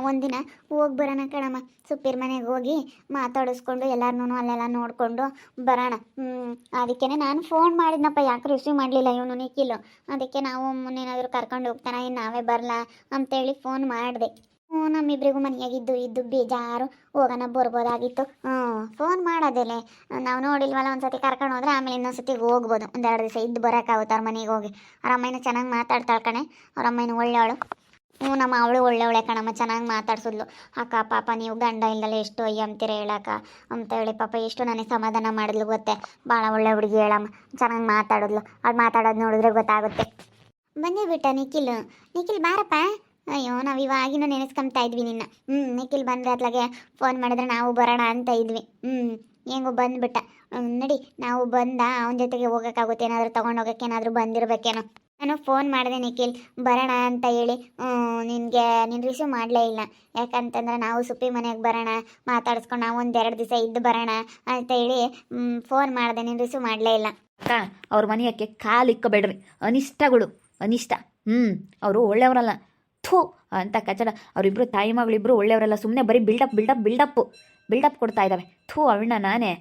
ಒಂದಿನ ಹೋಗಿ ಬರೋಣ ಕಣಮ್ಮ. ಸುಪ್ಪಿರ್ ಮನೆಗೆ ಹೋಗಿ ಮಾತಾಡಿಸ್ಕೊಂಡು ಎಲ್ಲರನ್ನೂ ಅಲ್ಲೆಲ್ಲ ನೋಡಿಕೊಂಡು ಬರೋಣ. ಅದಕ್ಕೆ ನಾನು ಫೋನ್ ಮಾಡಿದ್ನಪ್ಪ, ಯಾಕೆ ರಿಸೀವ್ ಮಾಡಲಿಲ್ಲ ಇವನು ನಿಖಿಲು. ಅದಕ್ಕೆ ನಾವು ಮುನ್ನೇನಾದರೂ ಕರ್ಕೊಂಡು ಹೋಗ್ತಾನೆ ಇನ್ನು ನಾವೇ ಬರಲ್ಲ ಅಂತೇಳಿ ಫೋನ್ ಮಾಡಿದೆ. ಹ್ಞೂ ನಮ್ಮಿಬ್ರಿಗೂ ಮನೆಯಾಗಿದ್ದು ಇದ್ದು ಬೇಜಾರು. ಹೋಗೋಣ, ಬರ್ಬೋದಾಗಿತ್ತು. ಹ್ಞೂ ಫೋನ್ ಮಾಡೋದಿಲ್ಲೇ ನಾವು ನೋಡಿಲ್ವಲ್ಲ, ಒಂದ್ಸತಿ ಕರ್ಕೊಂಡು ಹೋದ್ರೆ ಆಮೇಲೆ ಇನ್ನೊಂದ್ಸತಿ ಹೋಗ್ಬೋದು. ಒಂದೆರಡು ದಿವಸ ಇದ್ದು ಬರೋಕ್ಕಾಗುತ್ತೆ ಅವ್ರ ಮನೆಗೆ ಹೋಗಿ. ಅವ್ರ ಅಮ್ಮನ ಚೆನ್ನಾಗಿ ಮಾತಾಡ್ತಾಳೆ ಕಣೆ. ಅವ್ರ ಅಮ್ಮನ ಒಳ್ಳೆಯವಳು. ಹ್ಞೂ, ನಮ್ಮ ಅವಳು ಒಳ್ಳೆ ಕಣಮ್ಮ, ಚೆನ್ನಾಗಿ ಮಾತಾಡ್ಸಿದ್ಲು. ಅಕ್ಕ, ಪಾಪ, ನೀವು ಗಂಡ ಇಲ್ದಲೆ ಎಷ್ಟು ಅಯ್ಯ ಅಂತೀರ ಹೇಳಕ್ಕ? ಅಂತ ಹೇಳಿ ಪಾಪ ಎಷ್ಟು ನನಗೆ ಸಮಾಧಾನ ಮಾಡಿದ್ಲು ಗೊತ್ತೆ? ಭಾಳ ಒಳ್ಳೆ ಹುಡುಗಿ ಹೇಳಮ್ಮ, ಚೆನ್ನಾಗಿ ಮಾತಾಡಿದ್ಲು. ಅದು ಮಾತಾಡೋದು ನೋಡಿದ್ರೆ ಗೊತ್ತಾಗುತ್ತೆ. ಬಂದೇ ಬಿಟ್ಟ ನಿಖಿಲ್. ನಿಖಿಲ್ ಬಾರಪ್ಪ. ಅಯ್ಯೋ, ನಾವು ಇವಾಗಿನ ನೆನೆಸ್ಕೊಂತಾ ಇದ್ವಿ ನಿನ್ನ. ಹ್ಞೂ ನಿಖಿಲ್ ಬಂದ್ರೆ ಅತ್ಲಾಗೆ ಫೋನ್ ಮಾಡಿದ್ರೆ ನಾವು ಬರೋಣ ಅಂತ ಇದ್ವಿ. ಹ್ಞೂ ಹೆಂಗೋ ಬಂದ್ಬಿಟ್ಟ. ನಡಿ, ನಾವು ಬಂದ, ಅವನ ಜೊತೆಗೆ ಹೋಗೋಕ್ಕಾಗುತ್ತೆ ಏನಾದರೂ ತೊಗೊಂಡು ಹೋಗೋಕೆ ಏನಾದರೂ ಬಂದಿರಬೇಕೇನೋ. ನಾನು ಫೋನ್ ಮಾಡಿದೆ ನಿಖಿಲ್, ಬರೋಣ ಅಂತ ಹೇಳಿ. ನಿನಗೆ, ನೀನು ರಿಸೀವ್ ಮಾಡಲೇ ಇಲ್ಲ. ಯಾಕಂತಂದ್ರೆ ನಾವು ಸುಪ್ಪಿ ಮನೆಗೆ ಬರೋಣ, ಮಾತಾಡಿಸ್ಕೊಂಡು ನಾವು ಒಂದು ಎರಡು ದಿವಸ ಇದ್ದು ಬರೋಣ ಅಂತ ಹೇಳಿ ಫೋನ್ ಮಾಡಿದೆ, ನೀನು ರಿಸೀವ್ ಮಾಡಲೇ ಇಲ್ಲ. ಅಕ್ಕ, ಅವ್ರ ಮನೆಯಕ್ಕೆ ಕಾಲಿಕ್ಕಬೇಡ್ರಿ ಅನಿಷ್ಟಗಳು, ಅನಿಷ್ಟ. ಹ್ಞೂ ಅವರು ಒಳ್ಳೆಯವರಲ್ಲ. ಥೂ, ಅಂತ ಕಚಡ. ಅವರಿಬ್ಬರು ತಾಯಿ ಮಗಳಿಬ್ಬರು ಒಳ್ಳೆಯವರಲ್ಲ. ಸುಮ್ಮನೆ ಬರೀ ಬಿಲ್ಡಪ್ ಬಿಲ್ಡಪ್ ಬಿಲ್ಡಪ್ಪು ಬಿಲ್ಡಪ್ ಕೊಡ್ತಾ ಇದ್ದಾವೆ ಥೂ, ಅವಳನ್ನ ನಾನೇ.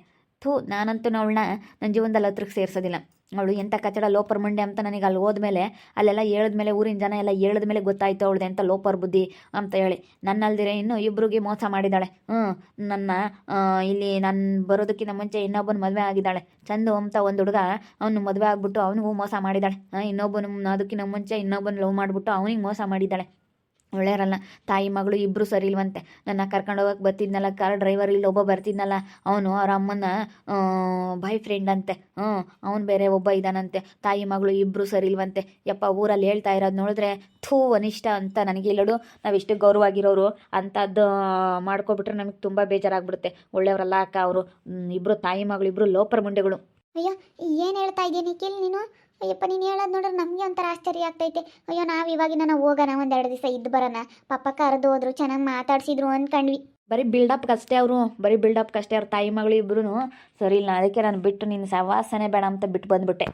ಥೂ, ನಾನಂತೂ ಅವಳನ್ನ ನನ್ನ ಜೀವನದಲ್ಲಿ ಹತ್ರಕ್ಕೆ ಸೇರಿಸೋದಿಲ್ಲ. ಅವಳು ಎಂಥ ಕಚಡ ಲೋಪರ್ ಮಂಡೆ ಅಂತ ನನಗೆ ಅಲ್ಲಿ ಹೋದ್ಮೇಲೆ, ಅಲ್ಲೆಲ್ಲ ಹೇಳಿದ್ಮೇಲೆ, ಊರಿನ ಜನ ಎಲ್ಲ ಹೇಳಿದ್ಮೇಲೆ ಗೊತ್ತಾಯ್ತು ಅವಳದೆ ಅಂತ ಲೋಪರ್ ಬುದ್ಧಿ ಅಂತ ಹೇಳಿ. ನನ್ನಲ್ದಿರೆ ಇನ್ನು ಇಬ್ಬರಿಗೆ ಮೋಸ ಮಾಡಿದ್ದಾಳೆ. ಹ್ಞೂ ನನ್ನ ಇಲ್ಲಿ ನಾನು ಬರೋದಕ್ಕಿಂತ ಮುಂಚೆ ಇನ್ನೊಬ್ಬನ ಮದುವೆ ಆಗಿದ್ದಾಳೆ. ಚಂದು ಅಂತ ಒಂದು ಹುಡುಗ ಅವನು ಮದುವೆ ಆಗ್ಬಿಟ್ಟು ಅವನಿಗೂ ಮೋಸ ಮಾಡಿದ್ದಾಳೆ. ಇನ್ನೊಬ್ಬನು ಅದಕ್ಕಿಂತ ಮುಂಚೆ ಇನ್ನೊಬ್ಬನ ಲವ್ ಮಾಡಿಬಿಟ್ಟು ಅವನಿಗೆ ಮೋಸ ಮಾಡಿದ್ದಾಳೆ. ಒಳ್ಳೆಯರಲ್ಲ ತಾಯಿ, ಮಗಳು ಇಬ್ಬರು ಸರಿ ಇಲ್ವಂತೆ. ನನ್ನ ಕರ್ಕೊಂಡು ಹೋಗಕ್ಕೆ ಬರ್ತಿದ್ನಲ್ಲ ಕಾರ್ ಡ್ರೈವರ್ ಇಲ್ಲಿ ಒಬ್ಬ ಬರ್ತಿದ್ನಲ್ಲ, ಅವನು ಅವ್ರ ಅಮ್ಮನ ಬಾಯ್ ಫ್ರೆಂಡ್ ಅಂತೆ. ಹ್ಞೂ ಅವನು ಬೇರೆ ಒಬ್ಬ ಇದ್ದಾನಂತೆ ತಾಯಿ, ಮಗಳು ಇಬ್ಬರು ಸರಿ ಇಲ್ವಂತೆ. ಯಪ್ಪ, ಊರಲ್ಲಿ ಹೇಳ್ತಾ ಇರೋದು ನೋಡಿದ್ರೆ ಥೂ, ಅನಿಷ್ಟ ಅಂತ ನನಗೆ ಇಲ್ಲಡು. ಗೌರವ ಆಗಿರೋರು ಅಂಥದ್ದು ಮಾಡ್ಕೊಬಿಟ್ರೆ ನಮಗೆ ತುಂಬ ಬೇಜಾರಾಗ್ಬಿಡುತ್ತೆ. ಒಳ್ಳೆಯವರಲ್ಲ ಅಕ್ಕ ಅವರು. ಇಬ್ಬರು ತಾಯಿ, ಮಗಳು ಇಬ್ಬರು ಲೋಪರ್ ಮುಂಡೆಗಳು. ಅಯ್ಯೋ, ಏನು ಹೇಳ್ತಾ ಇದ್ದೀನಿ ಕೇಳಿ ನೀನು? ಅಯ್ಯಪ್ಪ, ನೀನು ಹೇಳೋದು ನೋಡ್ರೆ ನಮಗೆ ಒಂಥರ ಆಶ್ಚರ್ಯ ಆಗ್ತೈತೆ. ಅಯ್ಯೋ, ನಾವು ಇವಾಗಿನ ನಾವು ಹೋಗೋಣ ಒಂದೆರಡು ದಿವಸ ಇದ್ದು ಬರೋಣ. ಪಪ್ಪ ಕರೆದು ಹೋದ್ರು, ಚೆನ್ನಾಗಿ ಮಾತಾಡ್ಸಿದ್ರು ಅಂದ್ಕೊಂಡ್ವಿ ಬರೀ ಬಿಲ್ಡಪ್ಗೆ ಅಷ್ಟೇ ಅವರು, ಬರೀ ಬಿಲ್ಡಪ್ಗೆ ಅಷ್ಟೇ ಅವ್ರ ತಾಯಿ ಮಗಳು ಇಬ್ಬರು ಸರಿ ಇಲ್ಲ ಅದಕ್ಕೆ ನಾನು ಬಿಟ್ಟು ನಿನ್ನ ಸವಾಸನೆ ಬೇಡ ಅಂತ ಬಿಟ್ಟು ಬಂದ್ಬಿಟ್ಟೆ.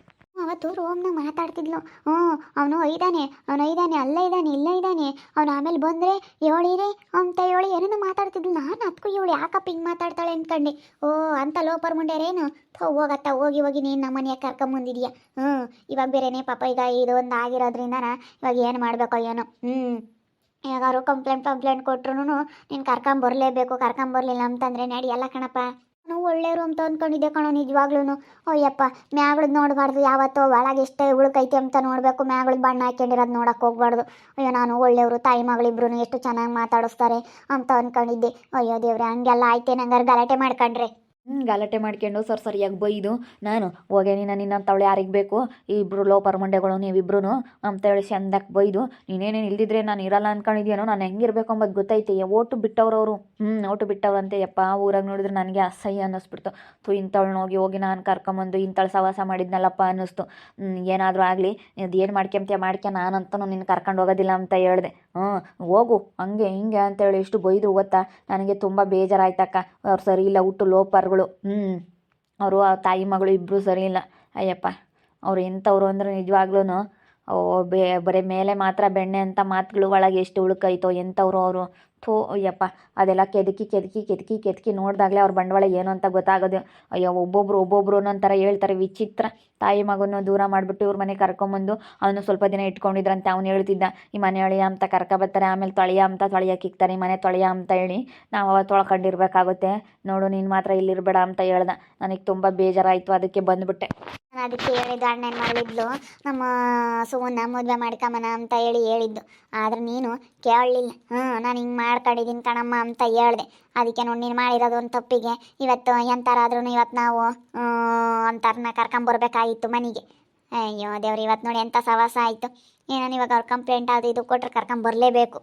ಅವತ್ತು ರೋಮ್ನ ಮಾತಾಡ್ತಿದ್ಲು. ಹ್ಞೂ, ಅವನು ಒಯ್ದಾನೆ ಅವನು ಒಯ್ದಾನೆ, ಅಲ್ಲೇ ಇದ್ದಾನೆ, ಇಲ್ಲೇ ಇದ್ದಾನೆ. ಅವನು ಆಮೇಲೆ ಬಂದರೆ ಹೇಳಿರಿ ಅಂತ ಹೇಳಿ ಏನೇನೋ ಮಾತಾಡ್ತಿದ್ಲು? ನಾನು ಅದಕ್ಕೂ ಇವಳು ಯಾಕಪ್ಪ ಹಿಂಗೆ ಮಾತಾಡ್ತಾಳೆ? ಅಂದ್ಕಂಡೆ ಓ, ಅಂತ ಲೋಪರ್ ಮುಂಡ್ಯಾರೇನು ಹೋಗತ್ತ, ಹೋಗಿ ಹೋಗಿ, ನೀನು ನಮ್ಮ ಮನೆಯಾಗ ಕರ್ಕೊಂಬಂದಿದೀಯ ಹ್ಞೂ, ಇವಾಗ ಬೇರೆನೇ ಪಾಪ, ಈಗ ಇದು ಒಂದು ಆಗಿರೋದ್ರಿಂದ ಇವಾಗ ಏನು ಮಾಡಬೇಕೋ ಏನೋ. ಹ್ಞೂ ಯಾರು ಕಂಪ್ಲೇಂಟ್ ಕಂಪ್ಲೇಂಟ್ ಕೊಟ್ರು ನೀನು ಕರ್ಕೊಂಬರ್ಲೇಬೇಕು ಕರ್ಕೊಂಬರ್ಲಿಲ್ಲ ಅಂತಂದರೆ ಎಲ್ಲ ಕಣಪ್ಪ. ನಾವು ಒಳ್ಳೆಯವರು ಅಂತ ಅಂದ್ಕೊಂಡಿದ್ದೆ ಕಣೋ ನಿಜವಾಗ್ಲೂ ಅಯ್ಯಪ್ಪ ಮ್ಯಾಗಳದ್ದು ನೋಡಬಾರ್ದು. ಯಾವತ್ತೋ ಒಳಗೆ ಎಷ್ಟೇ ಉಳ್ಕೈತಿ ಅಂತ ನೋಡಬೇಕು. ಮ್ಯಾಗಳದ್ದು ಬಣ್ಣ ಹಾಕೊಂಡಿರೋದು ನೋಡಕ್ಕೆ ಹೋಗ್ಬಾರ್ದು. ಅಯ್ಯೋ, ನಾನು ಒಳ್ಳೆಯವರು, ತಾಯಿ ಮಗಳಿಬ್ರು ಎಷ್ಟು ಚೆನ್ನಾಗಿ ಮಾತಾಡಿಸ್ತಾರೆ ಅಂತ ಅಂದ್ಕೊಂಡಿದ್ದೆ ಅಯ್ಯೋ ದೇವ್ರೆ, ಹಂಗೆಲ್ಲ ಆಯ್ತೇನೆ ಹಂಗಾರೆ ಗಲಾಟೆ ಮಾಡ್ಕೊಂಡ್ರೆ. ಗಲಾಟೆ ಮಾಡ್ಕೊಂಡು ಸರ್ ಸರಿಯಾಗಿ ಬೈದು, ನಾನು, ಹೋಗೆ, ನೀನು ನಿನ್ನಂತವಳು ಯಾರಿಗೆ ಬೇಕು? ಇಬ್ಬರು ಲೋಪರ್ ಮಂಡ್ಯಗಳು ನೀವಿಬ್ರು ಅಂತೇಳಿ ಚಂದಕ್ಕೆ ಬೈದು, ನೀನೇನೇನು ಇಲ್ದಿದ್ರೆ ನಾನು ಇರಲ್ಲ ಅನ್ಕೊಂಡಿದ್ಯೇನೋ? ನಾನು ಹೆಂಗಿರ್ಬೇಕು ಅಂಬೋದು ಗೊತ್ತೈತೆ ಓಟು ಬಿಟ್ಟವ್ರವರು. ಹ್ಞೂ ಓಟು ಬಿಟ್ಟವ್ರಂತೆ, ಯಪ್ಪ, ಊರಾಗ ನೋಡಿದ್ರೆ ನನಗೆ ಅಸಹ್ಯ ಅನ್ನಿಸ್ಬಿಡ್ತು. ತು ಇಂಥವ್ಳನ್ನ ಹೋಗಿ ಹೋಗಿ ನಾನು ಕರ್ಕೊಂಬಂದು ಇಂಥಳು ಸವಾಸ ಮಾಡಿದ್ನಲ್ಲಪ್ಪ ಅನ್ನಿಸ್ತು. ಏನಾದರೂ ಆಗಲಿ ಅದು ಏನು ಮಾಡ್ಕೊಂತೀಯ ಮಾಡ್ಕ್ಯ ನಾನಂತೂ ನಿನ್ನ ಕರ್ಕೊಂಡು ಹೋಗೋದಿಲ್ಲ ಅಂತ ಹೇಳಿದೆ. ಹ್ಞೂ ಹೋಗು, ಹಂಗೆ, ಹಿಂಗೆ ಅಂತೇಳಿ ಇಷ್ಟು ಬೈದ್ರು ಗೊತ್ತಾ? ನನಗೆ ತುಂಬ ಬೇಜಾರಾಯ್ತಕ್ಕ. ಅವ್ರು ಸರಿ ಇಲ್ಲ, ಹುಟ್ಟು ಲೋಪರ್ಗಳು ಹ್ಞೂ ಅವರು ಆ ತಾಯಿ ಮಗಳು ಇಬ್ಬರೂ ಸರಿ ಇಲ್ಲ. ಅಯ್ಯಪ್ಪ, ಅವ್ರು ಎಂಥವ್ರು ಅಂದ್ರೆ ನಿಜವಾಗ್ಲೂ ಬೇ, ಬರೀ ಮೇಲೆ ಮಾತ್ರ ಬೆಣ್ಣೆ ಅಂತ ಮಾತುಗಳು ಒಳಗೆ ಎಷ್ಟು ಉಳುಕೈತೋ ಎಂಥವ್ರು ಅವರು. ಥೂ, ಅಯ್ಯಪ್ಪ, ಅದೆಲ್ಲ ಕೆದಕಿ ಕೆದಕಿ ಕೆದಕಿ ಕೆದಕಿ ನೋಡಿದಾಗಲೇ ಅವ್ರ ಬಂಡವಾಳ ಏನು ಅಂತ ಗೊತ್ತಾಗೋದು. ಅಯ್ಯೋ, ಒಬ್ಬೊಬ್ರು ಒಬ್ಬೊಬ್ರು ಒಂಥರ ಹೇಳ್ತಾರೆ, ವಿಚಿತ್ರ. ತಾಯಿ ಮಗನ ದೂರ ಮಾಡಿಬಿಟ್ಟು ಇವ್ರ ಮನೆ ಕರ್ಕೊಂಬಂದು ಅವನು ಸ್ವಲ್ಪ ದಿನ ಇಟ್ಕೊಂಡಿದ್ರಂತೆ, ಅವ್ನು ಹೇಳ್ತಿದ್ದ, ಈ ಮನೆ ಅಳಿಯ ಅಂತ ಕರ್ಕ ಬರ್ತಾರೆ, ಆಮೇಲೆ ತೊಳೆಯ ಅಂತ ತೊಳೆಯಕ್ಕೆ ಇಕ್ತಾರೆ ಈ ಮನೆ ತೊಳೆಯ ಅಂತ ಹೇಳಿ ನಾವು ಅವ ತೊಳ್ಕೊಂಡಿರ್ಬೇಕಾಗುತ್ತೆ. ನೋಡು, ನೀನು ಮಾತ್ರ ಇಲ್ಲಿರಬೇಡ ಅಂತ ಹೇಳ್ದೆ. ನನಗೆ ತುಂಬ ಬೇಜಾರಾಯಿತು, ಅದಕ್ಕೆ ಬಂದುಬಿಟ್ಟೆ. ಅದಕ್ಕೆ ಹೇಳಿದ್ದು, ಅಣ್ಣನ ಮಾಡಿದ್ಲು. ನಮ್ಮ ಸುವನ್ನ ಮದುವೆ ಮಾಡ್ಕೊಂಬನ ಅಂತ ಹೇಳಿ ಹೇಳಿದ್ದು. ಆದ್ರೆ ನೀನು ಕೇಳಲಿಲ್ಲ. ಹ್ಞೂ ನಾನು ಹಿಂಗೆ ಮಾಡ್ಕೊಂಡಿದ್ದೀನಿ ಕಣಮ್ಮ ಅಂತ ಹೇಳ್ದೆ. ಅದಕ್ಕೆ ನೋಡಿ ನೀನು ಮಾಡಿರೋದು ಒಂದು ತಪ್ಪಿಗೆ. ಇವತ್ತು ಎಂಥರಾದ್ರೂ ಇವತ್ತು ನಾವು ಅಂತಾರನ್ನ ಕರ್ಕೊಂಬರ್ಬೇಕಾಗಿತ್ತು ಮನೆಗೆ. ಅಯ್ಯೋ ದೇವ್ರು ಇವತ್ತು ನೋಡಿ ಎಂಥ ಸವಾಸ ಆಯಿತು. ಏನೋ ಇವಾಗ ಅವ್ರು ಕಂಪ್ಲೇಂಟ್ ಆದ ಇದು ಕೊಟ್ಟರೆ ಕರ್ಕೊಂಬರ್ಲೇಬೇಕು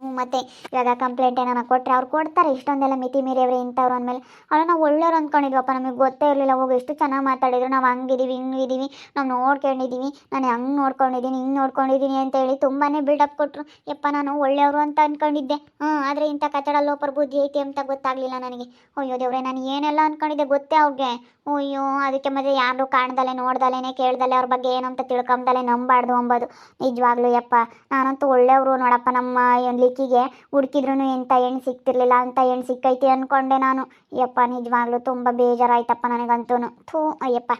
ಮತ್ತೆ ಇವಾಗ ಕಂಪ್ಲೇಂಟ್ ಏನಾರ ಕೊಟ್ಟರೆ ಅವ್ರು ಕೊಡ್ತಾರೆ. ಇಷ್ಟೊಂದೆಲ್ಲ ಮಿತಿ ಮೀರಿಯವ್ರೆ ಇಂಥವ್ರು ಅಂದಮೇಲೆ. ಅವ್ರು ನಾವು ಒಳ್ಳೆಯವ್ರು ಅಂದ್ಕೊಂಡಿದ್ವಪ್ಪ, ನಮಗೆ ಗೊತ್ತೇ ಇರಲಿಲ್ಲ. ಹೋಗಿ, ಎಷ್ಟು ಚೆನ್ನಾಗಿ ಮಾತಾಡಿದ್ರು. ನಾವು ಹಂಗಿದೀವಿ, ಹಿಂಗಿದೀವಿ. ನಾವು ನೋಡ್ಕೊಂಡಿದ್ದೀವಿ ನಾನು ಹಂಗೆ ನೋಡ್ಕೊಂಡಿದ್ದೀನಿ ಹಿಂಗೆ ನೋಡ್ಕೊಂಡಿದ್ದೀನಿ ಅಂತ ಹೇಳಿ ತುಂಬಾ ಬಿಲ್ಡಪ್ ಕೊಟ್ಟರು ಯಪ್ಪ, ನಾನು ಒಳ್ಳೆಯವರು ಅಂತ ಅಂದ್ಕೊಂಡಿದ್ದೆ ಹ್ಞೂ ಆದರೆ ಇಂಥ ಕಚಡ ಲೋಪರ್ ಬುದ್ಧಿ ಐತಿ ಅಂತ ಗೊತ್ತಾಗಲಿಲ್ಲ ನನಗೆ. ಅಯ್ಯೋ ದೇವ್ರೆ, ನಾನು ಏನೆಲ್ಲ ಅಂದ್ಕೊಂಡಿದ್ದೆ ಗೊತ್ತೇ ಅವ್ರಿಗೆ. ಅಯ್ಯೋ, ಅದಕ್ಕೆ ಮತ್ತೆ ಯಾರು ಕಾಣ್ದಲೆ, ನೋಡ್ದಲೇನೆ, ಕೇಳ್ದಲೆ ಅವ್ರ ಬಗ್ಗೆ ಏನು ಅಂತ ನಂಬಾರ್ದು ಅಂಬೋದು. ನಿಜವಾಗ್ಲೂ ಯಪ್ಪ, ನಾನಂತೂ ಒಳ್ಳೆಯವರು ನೋಡಪ್ಪ. ನಮ್ಮ ಏಕಿಗೆ ಹುಡುಕಿದ್ರು ಎಂಥ ಹೆಣ್ಣು ಸಿಗ್ತಿರ್ಲಿಲ್ಲ ಅಂತ ಹೆಣ್ಣು ಸಿಕ್ಕೈತಿ ಅನ್ಕೊಂಡೆ ನಾನು. ಯಪ್ಪ, ನಿಜವಾಗ್ಲೂ ತುಂಬ ಬೇಜಾರಾಯ್ತಪ್ಪ ನನಗಂತೂ ಥೂ, ಅಯ್ಯಪ್ಪ.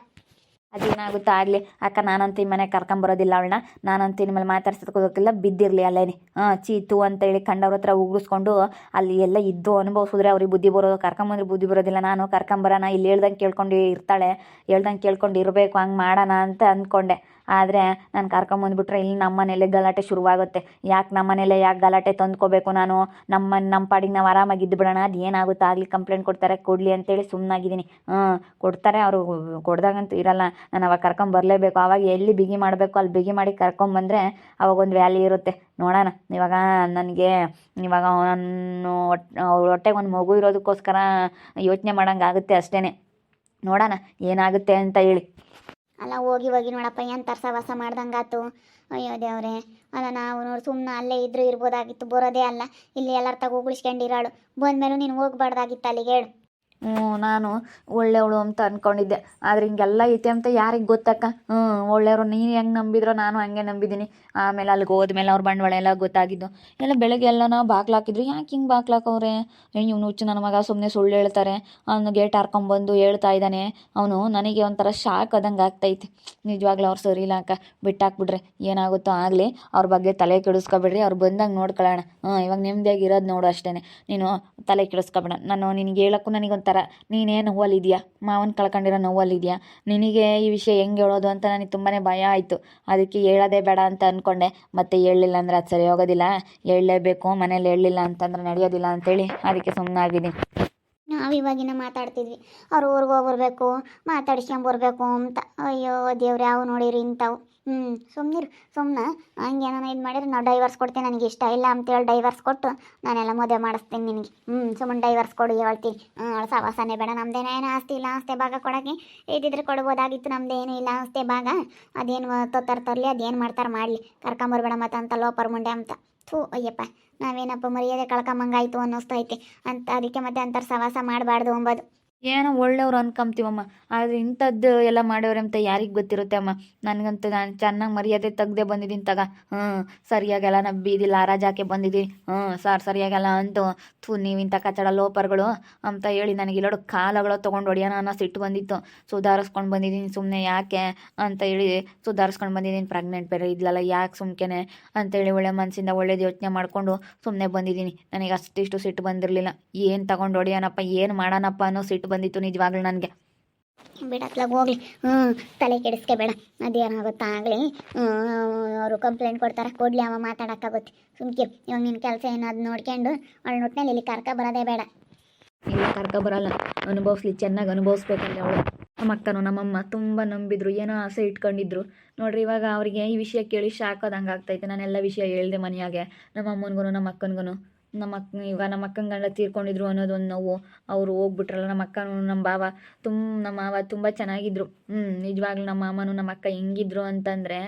ಅದೇನಾಗುತ್ತೋ ಆಗಲಿ, ಅಕ್ಕ ನಾನಂತೂ ಈ ಮನೆಗೆ ಕರ್ಕೊಂಬರೋದಿಲ್ಲ ಅವಳನ್ನ. ನಾನಂತೂ ಇನ್ಮೇಲೆ ಮಾತಾಡ್ಸೋದಕ್ಕೆ ಹೋಗೋಕ್ಕಿಲ್ಲ ಬಿದ್ದಿರಲಿ ಅಲ್ಲೇನೆ. ಹಾಂ ಚೀತು ಅಂತೇಳಿ ಕಂಡವ್ರ ಹತ್ರ ಉಗುಳಿಸ್ಕೊಂಡು ಅಲ್ಲಿ ಎಲ್ಲ ಇದ್ದು ಅನುಭವಿಸಿದ್ರೆ ಅವ್ರಿಗೆ ಬುದ್ಧಿ ಬರೋದು ಕರ್ಕೊಂಬಂದ್ರೆ ಬುದ್ಧಿ ಬರೋದಿಲ್ಲ. ನಾನು ಕರ್ಕೊಂಬರೋಣ ಇಲ್ಲಿ ಹೇಳ್ದಂಗೆ ಕೇಳ್ಕೊಂಡು ಇರ್ತಾಳೆ, ಹೇಳ್ದಂಗೆ ಕೇಳ್ಕೊಂಡು ಇರಬೇಕು, ಹಂಗೆ ಮಾಡೋಣ ಅಂತ ಅಂದ್ಕೊಂಡೆ. ಆದರೆ ನಾನು ಕರ್ಕೊಂಬಂದ್ಬಿಟ್ರೆ ಇಲ್ಲಿ ನಮ್ಮ ಮನೇಲೆ ಗಲಾಟೆ ಶುರುವಾಗುತ್ತೆ. ಯಾಕೆ ನಮ್ಮ ಮನೇಲೆ ಯಾಕೆ ಗಲಾಟೆ ತಂದ್ಕೋಬೇಕು ನಾನು? ನಮ್ಮ ನಮ್ಮ ಪಾಡಿಗೆ ನಾವು ಆರಾಮಾಗಿ ಇದ್ದು ಬಿಡೋಣ, ಅದು ಏನಾಗುತ್ತೆ ಆಗಲಿ, ಕಂಪ್ಲೇಂಟ್ ಕೊಡ್ತಾರೆ, ಕೊಡಲಿ ಅಂತೇಳಿ ಸುಮ್ಮನಾಗಿದ್ದೀನಿ ಹಾಂ, ಕೊಡ್ತಾರೆ, ಅವರು ಕೊಡ್ದಾಗಂತೂ ಇರಲ್ಲ. ನಾನು ಅವಾಗ ಕರ್ಕೊಂಬರ್ಲೇಬೇಕು ಆವಾಗ ಎಲ್ಲಿ ಬಿಗಿ ಮಾಡಬೇಕು, ಅಲ್ಲಿ ಬಿಗಿ ಮಾಡಿ ಕರ್ಕೊಂಬಂದರೆ ಅವಾಗ ಒಂದು ವ್ಯಾಲ್ಯೂ ಇರುತ್ತೆ. ನೋಡೋಣ, ಇವಾಗ ನನಗೆ, ಇವಾಗ ನಾನು ಅವ್ರ ಹೊಟ್ಟೆಗೆ ಒಂದು ಮಗು ಇರೋದಕ್ಕೋಸ್ಕರ ಯೋಚನೆ ಮಾಡೋಂಗೆ ಆಗುತ್ತೆ ಅಷ್ಟೇ ನೋಡೋಣ, ಏನಾಗುತ್ತೆ ಅಂತ ಹೇಳಿ. ಅಲ್ಲ, ಹೋಗಿ ಹೋಗಿ ನೋಡಪ್ಪ, ಏನು ವಾಸ ಮಾಡ್ದಂಗಾತು? ಅಯ್ಯೋ ದೇವ್ರೆ, ಅಲ್ಲ, ನಾವು ನೋಡಿ ಸುಮ್ಮನೆ ಅಲ್ಲೇ ಇದ್ರೂ ಇರ್ಬೋದಾಗಿತ್ತು, ಬರೋದೇ ಅಲ್ಲ. ಇಲ್ಲಿ ಎಲ್ಲರ ತಗೋ ಉಗುಳಿಸ್ಕೊಂಡಿರಾಳು ಬಂದ್ಮೇಲೂ ನೀನು ಹೋಗ್ಬಾರ್ದಾಗಿತ್ತು ಅಲ್ಲಿಗೆ ಹೇಳು. ಹ್ಞೂ, ನಾನು ಒಳ್ಳೆಯವಳು ಅಂತ ಅಂದ್ಕೊಂಡಿದ್ದೆ ಆದರೆ ಹಿಂಗೆಲ್ಲ ಐತೆ ಅಂತ ಯಾರಿಗೆ ಗೊತ್ತಕ್ಕ? ಹ್ಞೂ, ಒಳ್ಳೆಯವರು ನೀನು ಹೆಂಗೆ ನಂಬಿದ್ರೋ ನಾನು ಹಂಗೆ ನಂಬಿದ್ದೀನಿ. ಆಮೇಲೆ ಅಲ್ಲಿಗೆ ಹೋದ್ಮೇಲೆ ಅವ್ರ ಬಂಡವಾಳ ಎಲ್ಲ ಗೊತ್ತಾಗಿದ್ದು. ಎಲ್ಲ ಬೆಳಗ್ಗೆ ಎಲ್ಲ ನಾವು ಬಾಗ್ಲಾಕಿದ್ರು ಯಾಕೆ ಹಿಂಗೆ ಬಾಗ್ಲಾಕವ್ರೆ ಇವ್ನು ಹುಚ್ಚು ನನ್ನ ಮಗ ಸುಮ್ಮನೆ ಸುಳ್ಳು ಹೇಳ್ತಾರೆ. ಅವನು ಗೇಟ್ ಹಾರ್ಕೊಂಬಂದು ಹೇಳ್ತಾ ಇದ್ದಾನೆ. ಅವನು ನನಗೆ ಒಂಥರ ಶಾಕ್ ಆದಂಗೆ ಆಗ್ತೈತೆ. ನಿಜವಾಗ್ಲೂ ಅವ್ರು ಸರಿ ಇಲ್ಲ ಅಕ್ಕ. ಬಿಟ್ಟಾಕ್ಬಿಡ್ರಿ ಏನಾಗುತ್ತೋ ಆಗಲಿ. ಅವ್ರ ಬಗ್ಗೆ ತಲೆ ಕೆಡಿಸ್ಕೊಬಿಡ್ರಿ. ಅವ್ರು ಬಂದಂಗೆ ನೋಡ್ಕೊಳ್ಳೋಣ ಹ್ಞೂ, ಇವಾಗ ನೆಮ್ಮದಿಯಾಗಿ ಇರೋದು ನೋಡು ಅಷ್ಟೇ ನೀನು ತಲೆ ಕೆಡಿಸ್ಕೊಬೇಡ. ನಾನು ನಿನಗೆ ಹೇಳೋಕ್ಕೂ ನನಗೊಂಥರ ನೀನೇನು ನೋವಲ್ಲಿದೆಯಾ? ಮಾವನ ಕಳ್ಕೊಂಡಿರೋ ನೋವಲ್ಲಿದೆಯಾ? ನಿನಗೆ ಈ ವಿಷಯ ಹೆಂಗೆ ಹೇಳೋದು ಅಂತ ನನಗೆ ತುಂಬಾ ಭಯ ಆಯಿತು. ಅದಕ್ಕೆ ಹೇಳೋದೇ ಬೇಡ ಅಂತ ಅಂದ್ಕೊಂಡೆ ಮತ್ತೆ ಹೇಳಲಿಲ್ಲ ಅಂದರೆ ಅದು ಸರಿ ಹೋಗೋದಿಲ್ಲ. ಹೇಳಲೇಬೇಕು, ಮನೇಲಿ ಹೇಳಲಿಲ್ಲ ಅಂತಂದ್ರೆ ನಡೆಯೋದಿಲ್ಲ ಅಂತೇಳಿ, ಅದಕ್ಕೆ ಸುಮ್ಮನಾಗಿದ್ದೀನಿ ನಾವು ಇವಾಗಿನ ಮಾತಾಡ್ತಿದ್ವಿ. ಅವ್ರು ಊರಿಗೆ ಹೋಗ್ಬರ್ಬೇಕು ಮಾತಾಡ್ಸ್ಕೊಂಬರ್ಬೇಕು ಅಂತ. ಅಯ್ಯೋ, ದೇವ್ರೆ ಯಾವ ನೋಡಿರಿ ಇಂಥವು. ಹ್ಞೂ ಸುಮ್ಮನಿರು ಸುಮ್ಮನೆ ಹಂಗೇನೋ ಇದು ಮಾಡಿದ್ರೆ ನಾವು ಡೈವರ್ಸ್ ಕೊಡ್ತೀನಿ ನನಗೆ ಇಷ್ಟ ಇಲ್ಲ ಅಂತೇಳಿ ಡೈವರ್ಸ್ ಕೊಟ್ಟು ನಾನೆಲ್ಲ ಮದುವೆ ಮಾಡಿಸ್ತೀನಿ ನಿನಗೆ. ಹ್ಞೂ ಸುಮ್ಮನೆ ಡೈವರ್ಸ್ ಕೊಡು ಹೇಳ್ತೀನಿ. ಹ್ಞೂ ಸವಾಸನೆ ಬೇಡ, ನಮ್ದೇನೋ ಏನೋ ಆಸ್ತಿ ಇಲ್ಲ, ಆಸ್ತಿ ಭಾಗ ಕೊಡೋಕ್ಕೆ. ಇದ್ದಿದ್ರೆ ಕೊಡ್ಬೋದಾಗಿತ್ತು ನಮ್ದೇನು ಇಲ್ಲ, ಆಸ್ತಿ ಭಾಗ. ಅದೇನು ತೊತ್ತಾರ ತರಲಿ, ಅದೇನು ಮಾಡ್ತಾರೆ ಮಾಡಲಿ. ಕರ್ಕೊಂಬರ್ಬೇಡ ಮತ್ತೆ ಅಂತ ಲೋಪರ್ ಮುಂಡೆ ಅಂತ. ಥೂ ಅಯ್ಯಪ್ಪ ನಾವೇನಪ್ಪ ಮರ್ಯಾದೆ ಕಳ್ಕೊಂಬಂಗಾಯ್ತು ಅನ್ನಿಸ್ತೈತೆ. ಅಂತ ಅದಕ್ಕೆ ಮತ್ತೆ ಅಂತಾರೆ ಸವಾಸ ಮಾಡಬಾರ್ದು ಅಂಬೋದು. ಏನೋ ಒಳ್ಳೆಯವ್ರು ಅನ್ಕೊಂತೀವಮ್ಮ. ಆದರೆ ಇಂಥದ್ದು ಎಲ್ಲ ಮಾಡೋರು ಅಂತ ಯಾರಿಗೆ ಗೊತ್ತಿರುತ್ತೆ ಅಮ್ಮ? ನನಗಂತೂ ನಾನು ಚೆನ್ನಾಗಿ ಮರ್ಯಾದೆ ತೆಗ್ದೆ ಬಂದಿದ್ದೀನಿ ತಗ. ಹ್ಞೂ ಸರಿಯಾಗೆಲ್ಲ ನಾನು ಬೀದಿಲ್ಲ ಲಾರಾಜಾಕೆ ಬಂದಿದ್ದೀನಿ ಹ್ಞೂ ಸರ್ ಸರಿಯಾಗೆಲ್ಲ ಅಂತು, ಥೂ, ನೀವು ಇಂಥ ಕಚಡ ಲೋಪರ್ಗಳು ಅಂತ ಹೇಳಿ ನನಗೆ ಇಲ್ಲೋಡು ಕಾಲಗಳು ತೊಗೊಂಡು ಹೊಡಿಯೋಣ ಅನ್ನೋ ಸಿಟ್ಟು ಬಂದಿತ್ತು. ಸುಧಾರಿಸ್ಕೊಂಡು ಬಂದಿದ್ದೀನಿ ಸುಮ್ಮನೆ ಯಾಕೆ ಅಂತ ಹೇಳಿ, ಸುಧಾರಿಸ್ಕೊಂಡು ಬಂದಿದ್ದೀನಿ ಪ್ರೆಗ್ನೆಂಟ್ ಬೇರೆ ಇದ್ಲಲ್ಲ, ಯಾಕೆ ಸುಮ್ಕೆನೆ ಅಂತೇಳಿ ಒಳ್ಳೆ ಮನಸ್ಸಿಂದ ಒಳ್ಳೇದು ಯೋಚನೆ ಮಾಡಿಕೊಂಡು ಸುಮ್ಮನೆ ಬಂದಿದ್ದೀನಿ ನನಗೆ ಅಷ್ಟಿಷ್ಟು ಸಿಟ್ಟು ಬಂದಿರಲಿಲ್ಲ. ಏನು ತಗೊಂಡು ಹೊಡಿಯೋಣಪ್ಪ ಏನು ಮಾಡೋಣಪ್ಪ ಅನ್ನೋ ಸಿಟ್ಟು ಬಂದಿತ್ತು ನಿಜವಾಗ್ಲೂ ನನಗೆ. ಬಿಡತ್ಲಾಗ ಹೋಗ್ಲಿ. ಹ್ಞೂ ತಲೆ ಕೆಡಿಸ್ಕೋಬೇಡ ಅದೇನಾಗುತ್ತಾ ಆಗಲಿ? ಅವರು ಕಂಪ್ಲೇಂಟ್ ಕೊಡ್ತಾರೆ. ಕೊಡ್ಲಿ ಅವ ಮಾತಾಡೋಕ್ಕಾಗುತ್ತೆ. ಸುಮ್ಕೆ ಇವಾಗ ನಿನ್ನ ಕೆಲಸ ಏನಾದ್ರು ನೋಡ್ಕೊಂಡು ಅವಳ ನೋಟ್ನಲ್ಲಿ ಇಲ್ಲಿ ಕರ್ಕ ಬರೋದೇ ಬೇಡ. ಇಲ್ಲ ಕರ್ಕ ಬರಲ್ಲ. ಅನುಭವಿಸ್ಲಿ ಚೆನ್ನಾಗಿ ಅನುಭವಿಸ್ಬೇಕಂದ್ರೆ ಅವಳು. ನಮ್ಮ ಅಕ್ಕನು ನಮ್ಮಮ್ಮ ತುಂಬ ನಂಬಿದ್ರು. ಏನೋ ಆಸೆ ಇಟ್ಕೊಂಡಿದ್ರು. ನೋಡ್ರಿ ಇವಾಗ ಅವರಿಗೆ ಈ ವಿಷಯ ಕೇಳಿ ಶಾಕ್ ಆದಂಗೆ ಆಗ್ತೈತೆ. ನಾನೆಲ್ಲ ವಿಷಯ ಹೇಳ್ದೆ ಮನೆಯಾಗೆ. ನಮ್ಮ ಅಮ್ಮನಿಗೂ ನಮ್ಮ ಅಕ್ಕನಿಗೂ ನಮ್ಮ ಅಕ್ಕ, ಇವಾಗ ನಮ್ಮ ಅಕ್ಕನ ಗಂಡ ತೀರ್ಕೊಂಡಿದ್ರು ಅನ್ನೋದು ಒಂದು ನೋವು. ಅವರು ಹೋಗ್ಬಿಟ್ರಲ್ಲ, ನಮ್ಮ ಅಕ್ಕನು ನಮ್ಮ ಭಾವ. ತುಂಬ ನಮ್ಮ ಮಾವ ತುಂಬ ಚೆನ್ನಾಗಿದ್ರು. ಹ್ಞೂ ನಿಜವಾಗ್ಲೂ ನಮ್ಮ ಮಾಮನು ನಮ್ಮ ಅಕ್ಕ ಹೆಂಗಿದ್ರು ಅಂತಂದರೆ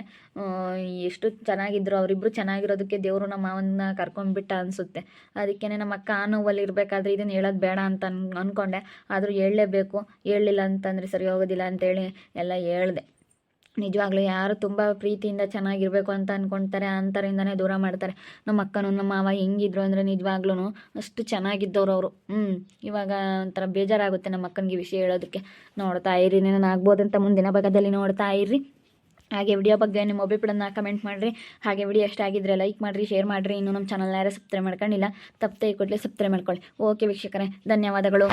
ಎಷ್ಟು ಚೆನ್ನಾಗಿದ್ರು. ಅವರಿಬ್ಬರು ಚೆನ್ನಾಗಿರೋದಕ್ಕೆ ದೇವರು ನಮ್ಮ ಮಾವನ್ನ ಕರ್ಕೊಂಡ್ಬಿಟ್ಟ ಅನಿಸುತ್ತೆ. ಅದಕ್ಕೇ ನಮ್ಮ ಅಕ್ಕ ಆ ನೋವಲ್ಲಿ ಇರಬೇಕಾದ್ರೆ ಇದನ್ನು ಹೇಳೋದು ಬೇಡ ಅಂತ ಅನ್ ಅಂದ್ಕೊಂಡೆ ಆದರೂ ಹೇಳಲೇಬೇಕು. ಹೇಳಲಿಲ್ಲ ಅಂತಂದರೆ ಸರಿ ಹೋಗೋದಿಲ್ಲ ಅಂತೇಳಿ ಎಲ್ಲ ಹೇಳ್ದೆ. ನಿಜವಾಗ್ಲೂ ಯಾರು ತುಂಬ ಪ್ರೀತಿಯಿಂದ ಚೆನ್ನಾಗಿರಬೇಕು ಅಂತ ಅಂದ್ಕೊಳ್ತಾರೆ ಅಂತರಿಂದನೇ ದೂರ ಮಾಡ್ತಾರೆ. ನಮ್ಮ ಅಕ್ಕನು, ನಮ್ಮ ಮಾವ ಹೆಂಗಿದ್ರು ಅಂದರೆ ನಿಜವಾಗ್ಲೂ ಅಷ್ಟು ಚೆನ್ನಾಗಿದ್ದವ್ರು ಅವರು. ಹ್ಞೂ ಇವಾಗ ಒಂಥರ ಬೇಜಾರಾಗುತ್ತೆ ನಮ್ಮ ಅಕ್ಕನಿಗೆ ವಿಷಯ ಹೇಳೋದಕ್ಕೆ. ನೋಡ್ತಾ ಇರಿ ನಾನು ಆಗ್ಬೋದಂತ ಮುಂದಿನ ಭಾಗದಲ್ಲಿ ನೋಡ್ತಾ ಇರ್ರಿ ಹಾಗೆ ವಿಡಿಯೋ ಬಗ್ಗೆ ನಿಮ್ಮ ಅಭಿಪ್ರಾಯನ ಕಮೆಂಟ್ ಮಾಡಿರಿ. ಹಾಗೆ ವಿಡಿಯೋ ಇಷ್ಟ ಆಗಿದ್ರೆ ಲೈಕ್ ಮಾಡಿರಿ ಶೇರ್ ಮಾಡಿರಿ. ಇನ್ನೂ ನಮ್ಮ ಚಾನಲ್ನ ಯಾರು ಸಬ್ಸ್ಕ್ರೈಬ್ ಮಾಡ್ಕೊಂಡಿಲ್ಲ, ತಪ್ಪದೆ ಕೊಡಲಿ ಸಬ್ಸ್ಕ್ರೈಬ್ ಮಾಡ್ಕೊಳ್ಳಿ. ಓಕೆ ವೀಕ್ಷಕರೇ, ಧನ್ಯವಾದಗಳು.